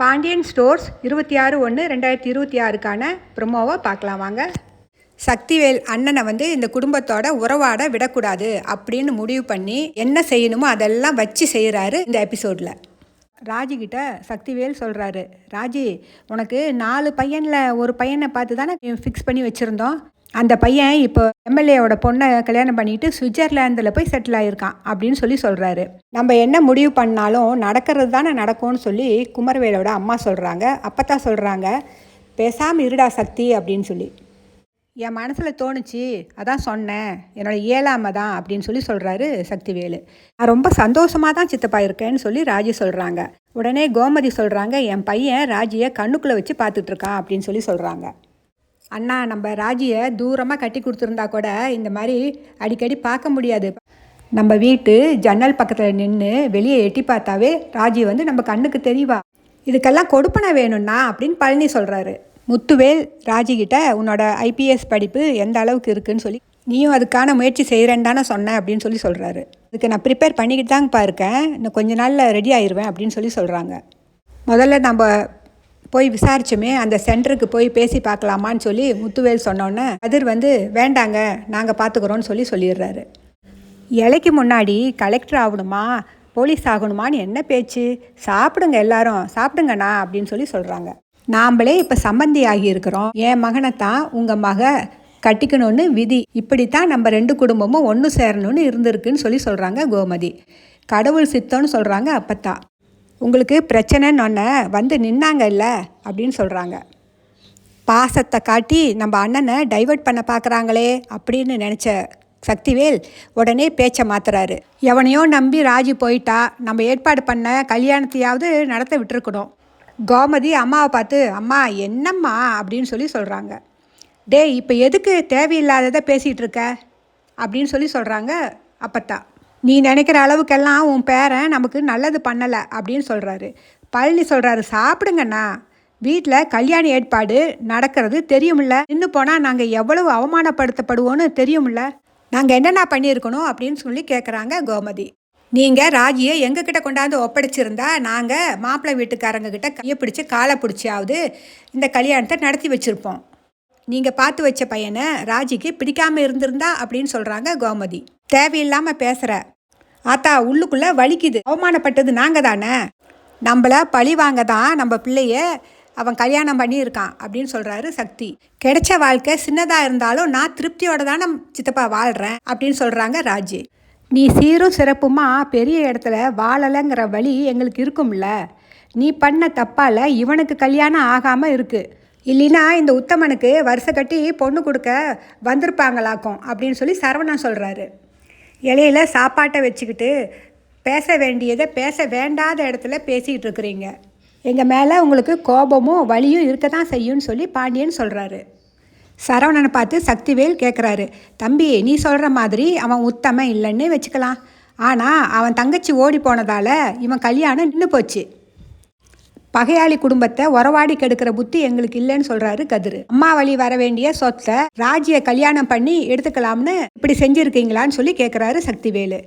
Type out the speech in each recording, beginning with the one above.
Pandian stores இருபத்தி ஆறு ஒன்று ரெண்டாயிரத்தி இருபத்தி ஆறுக்கான ப்ரொமோவை பார்க்கலாம் வாங்க. சக்திவேல் அண்ணனை வந்து இந்த குடும்பத்தோட உறவாட விடக்கூடாது அப்படின்னு முடிவு பண்ணி என்ன செய்யணுமோ அதெல்லாம் வச்சு செய்கிறாரு இந்த எபிசோடில் ராஜிக்கிட்ட சக்திவேல் சொல்கிறாரு ராஜி உனக்கு நாலு பையனில் ஒரு பையனை பார்த்து தானே ஃபிக்ஸ் பண்ணி வச்சுருந்தோம். அந்த பையன் இப்போ எம்எல்ஏவோட பொண்ணை கல்யாணம் பண்ணிட்டு சுவிட்சர்லாந்தில் போய் செட்டில் ஆகியிருக்கான் அப்படின்னு சொல்லி சொல்கிறாரு நம்ம என்ன முடிவு பண்ணாலும் நடக்கிறது தானே நடக்கும்னு சொல்லி குமரவேலோட அம்மா சொல்கிறாங்க அப்போ தான் சொல்கிறாங்க பேசாமல் இருடா சக்தி அப்படின்னு சொல்லி. என் மனசில் தோணுச்சு. அதான் சொன்னேன். என்னோட இயலாமை தான் அப்படின்னு சொல்லி சொல்கிறாரு சக்திவேலு. நான் ரொம்ப சந்தோஷமாக தான் சித்தப்பா இருக்கேன்னு சொல்லி ராஜி சொல்கிறாங்க உடனே கோமதி சொல்கிறாங்க என் பையன் ராஜியை கண்ணுக்குள்ளே வச்சு பார்த்துட்ருக்கான் அப்படின்னு சொல்லி சொல்கிறாங்க அண்ணா நம்ம ராஜியை தூரமாக கட்டி கொடுத்துருந்தா கூட இந்த மாதிரி அடிக்கடி பார்க்க முடியாது. நம்ம வீட்டு ஜன்னல் பக்கத்தில் நின்று வெளியே எட்டி பார்த்தாவே ராஜி வந்து நம்ம கண்ணுக்கு தெரியவா இதுக்கெல்லாம் கொடுப்பனை வேணும்னா அப்படின்னு பழனி சொல்கிறாரு முத்துவேல் ராஜிக்கிட்ட உன்னோட ஐபிஎஸ் படிப்பு எந்த அளவுக்கு இருக்குன்னு சொல்லி நீயும் அதுக்கான முயற்சி செய்கிறேன்னு தானே சொன்னேன் அப்படின்னு சொல்லி சொல்கிறாரு இதுக்கு நான் ப்ரிப்பேர் பண்ணிக்கிட்டு தாங்கப்பா இருக்கேன். இன்னும் கொஞ்ச நாளில் ரெடி ஆயிடுவேன் அப்படின்னு சொல்லி சொல்கிறாங்க முதல்ல நம்ம போய் விசாரிச்சோமே அந்த சென்டருக்கு போய் பேசி பார்க்கலாமான்னு சொல்லி முத்துவேல் சொன்னோன்னே அதிர் வந்து வேண்டாங்க நாங்கள் பார்த்துக்குறோன்னு சொல்லி சொல்லிடுறாரு. இலைக்கு முன்னாடி கலெக்டர் ஆகணுமா போலீஸ் ஆகணுமான்னு என்ன பேச்சு? சாப்பிடுங்க எல்லாரும் சாப்பிடுங்கண்ணா அப்படின்னு சொல்லி சொல்கிறாங்க நாம்ளே இப்போ சம்பந்தி ஆகியிருக்கிறோம். என் மகனை தான் உங்கள் மக கட்டிக்கணும்னு விதி. இப்படித்தான் நம்ம ரெண்டு குடும்பமும் ஒன்று சேரணும்னு இருந்திருக்குன்னு சொல்லி சொல்கிறாங்க கோமதி. கடவுள் சித்தம்னு சொல்கிறாங்க அப்பத்தா. உங்களுக்கு பிரச்சனைன்னு ஒன்று வந்து நின்னாங்க இல்லை? அப்படின்னு சொல்கிறாங்க பாசத்தை காட்டி நம்ம அண்ணனை டைவர்ட் பண்ண பார்க்குறாங்களே அப்படின்னு நினச்ச சக்திவேல் உடனே பேச்சை மாத்துறாரு. எவனையோ நம்பி ராஜி போயிட்டா நம்ம ஏற்பாடு பண்ண கல்யாணத்தையாவது நடத்த விட்டுருக்கணும். கோமதி அம்மாவை பார்த்து அம்மா என்னம்மா? அப்படின்னு சொல்லி சொல்கிறாங்க டேய் இப்போ எதுக்கு தேவையில்லாததை பேசிகிட்டு இருக்க? அப்படின்னு சொல்லி சொல்கிறாங்க அப்பத்தா. நீ நினைக்கிற அளவுக்கெல்லாம் உன் பேரன் நமக்கு நல்லது பண்ணலை அப்படின்னு சொல்கிறாரு பழனி சொல்கிறாரு சாப்பிடுங்கண்ணா. வீட்டில் கல்யாண ஏற்பாடு நடக்கிறது தெரியுமில்ல. நின்று போனால் நாங்கள் எவ்வளவு அவமானப்படுத்தப்படுவோன்னு தெரியுமில்ல. நாங்கள் என்னென்ன பண்ணியிருக்கணும்? அப்படின்னு சொல்லி கேட்குறாங்க கோமதி. நீங்கள் ராஜியை எங்ககிட்ட கொண்டாந்து ஒப்படைச்சிருந்தா நாங்கள் மாப்பிள்ளை வீட்டுக்காரங்க கிட்ட கையை பிடிச்சி காலை பிடிச்சியாவது இந்த கல்யாணத்தை நடத்தி வச்சுருப்போம். நீங்கள் பார்த்து வச்ச பையனை ராஜிக்கு பிடிக்காமல் இருந்திருந்தா? அப்படின்னு சொல்கிறாங்க கோமதி. தேவையில்லாமல் பேசுகிற ஆத்தா உள்ளுக்குள்ளே வலிக்குது. அவமானப்பட்டது நாங்கள் தானே நம்மள பழி வாங்க தான் நம்ம பிள்ளைய? அவன் கல்யாணம் பண்ணியிருக்கான் அப்படின்னு சொல்கிறாரு சக்தி. கிடைச்ச வாழ்க்கை சின்னதாக இருந்தாலும் நான் திருப்தியோட தானே சித்தப்பா வாழ்கிறேன் அப்படின்னு சொல்கிறாங்க ராஜி. நீ சீரும் சிறப்புமா? பெரிய இடத்துல வாழலைங்கிற வழி எங்களுக்கு இருக்கும்ல. நீ பண்ண தப்பால் இவனுக்கு கல்யாணம் ஆகாமல் இருக்குது இல்லைன்னா இந்த உத்தமனுக்கு வருஷ கட்டி பொண்ணு கொடுக்க வந்திருப்பாங்களாக்கும் அப்படின்னு சொல்லி சரவணன் சொல்கிறாரு இலையில சாப்பாட்டை வச்சுக்கிட்டு பேச வேண்டியதை பேச வேண்டாத இடத்துல பேசிக்கிட்டு இருக்கிறீங்க. எங்கள் மேலே உங்களுக்கு கோபமும் வலியும் இருக்க தான் செய்யும்னு சொல்லி பாண்டியன் சொல்கிறாரு சரவணனை பார்த்து சக்திவேல் கேட்குறாரு தம்பி நீ சொல்கிற மாதிரி அவன் உத்தமன் இல்லைன்னே வச்சுக்கலாம். ஆனால் அவன் தங்கச்சி ஓடி போனதால் இவன் கல்யாணம் நின்று போச்சு. பகையாளி குடும்பத்தை உறவாடி கெடுக்கிற புத்தி எங்களுக்கு இல்லைன்னு சொல்றாரு கதிர். அம்மா வழி வர வேண்டிய சொத்தை ராஜிய கல்யாணம் பண்ணி எடுத்துக்கலாம்னு இப்படி செஞ்சிருக்கீங்களான்னு சொல்லி கேட்குறாரு சக்திவேலு.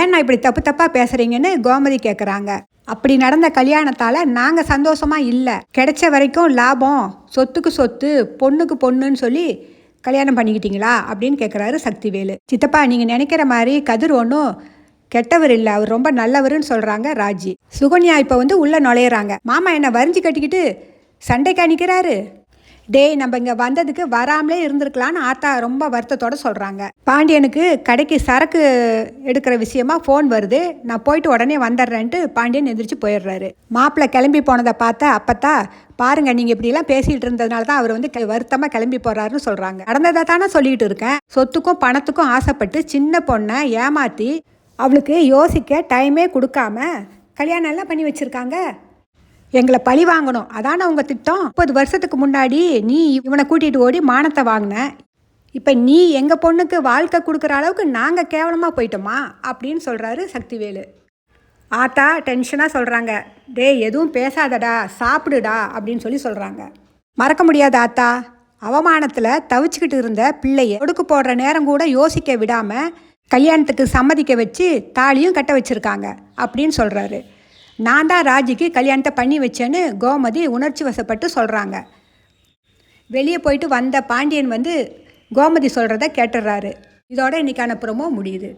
ஏன்னா இப்படி தப்பு தப்பா பேசுறீங்கன்னு கோமதி கேட்குறாங்க அப்படி நடந்த கல்யாணத்தால நாங்க சந்தோஷமா இல்லை. கிடைச்ச வரைக்கும் லாபம் சொத்துக்கு சொத்து பொண்ணுக்கு பொண்ணுன்னு சொல்லி கல்யாணம் பண்ணிக்கிட்டீங்களா அப்படின்னு கேட்குறாரு சக்திவேலு. சித்தப்பா நீங்கள் நினைக்கிற மாதிரி கதிர் ஒன்றும் கெட்டவர் இல்லை அவர் ரொம்ப நல்லவருன்னு சொல்கிறாங்க ராஜி. சுகன்யா இப்போ வந்து உள்ளே நுழையிறாங்க. மாமா என்னை வரிஞ்சு கட்டிக்கிட்டு சண்டைக்கு நிற்கிறாரு டேய் நம்ம இங்கே வந்ததுக்கு வராமலே இருந்திருக்கலான்னு ஆத்தா ரொம்ப வருத்தத்தோட சொல்கிறாங்க பாண்டியனுக்கு கடைக்கு சரக்கு எடுக்கிற விஷயமா ஃபோன் வருது. நான் போயிட்டு உடனே வந்துடுறேன்ட்டு பாண்டியன் எந்திரிச்சு போயிடுறாரு. மாப்பிள்ளை கிளம்பி போனதை பார்த்தா அப்பத்தா பாருங்க நீங்கள் இப்படிலாம் பேசிகிட்டு இருந்ததுனால தான் அவர் வந்து க- வருத்தமா கிளம்பி போறாருன்னு சொல்கிறாங்க நடந்ததை தானே சொல்லிட்டு இருக்கேன். சொத்துக்கும் பணத்துக்கும் ஆசைப்பட்டு சின்ன பொண்ணை ஏமாற்றி அவளுக்கு யோசிக்க டைமே கொடுக்காம கல்யாணம் எல்லாம் பண்ணி வச்சுருக்காங்க. எங்களை பழி வாங்கணும். அதானே உங்கள் திட்டம்? முப்பது வருஷத்துக்கு முன்னாடி நீ இவனை கூட்டிகிட்டு ஓடி மானத்தை வாங்கின. இப்போ நீ எங்கள் பொண்ணுக்கு வாழ்க்கை கொடுக்குற அளவுக்கு நாங்கள் கேவலமாக போயிட்டோமா? அப்படின்னு சொல்கிறாரு சக்திவேலு. ஆத்தா டென்ஷனாக சொல்கிறாங்க டேய் எதுவும் பேசாதடா சாப்பிடுடா அப்படின்னு சொல்லி சொல்கிறாங்க மறக்க முடியாத ஆத்தா. அவமானத்தில் தவிச்சுக்கிட்டு இருந்த பிள்ளைய ஒடுக்கு போடுற நேரம் கூட யோசிக்க விடாமல் கல்யாணத்துக்கு சம்மதிக்க வச்சு தாலியும் கட்ட வச்சுருக்காங்க அப்படின்னு சொல்கிறாரு நான் தான் ராஜிக்கு கல்யாணத்தை பண்ணி வச்சேன்னு கோமதி உணர்ச்சி வசப்பட்டு சொல்கிறாங்க வெளியே போயிட்டு வந்த பாண்டியன் வந்து கோமதி சொல்கிறத கேட்டுடுறாரு இதோட இன்றைக்கான ப்ரோமோ முடியுது.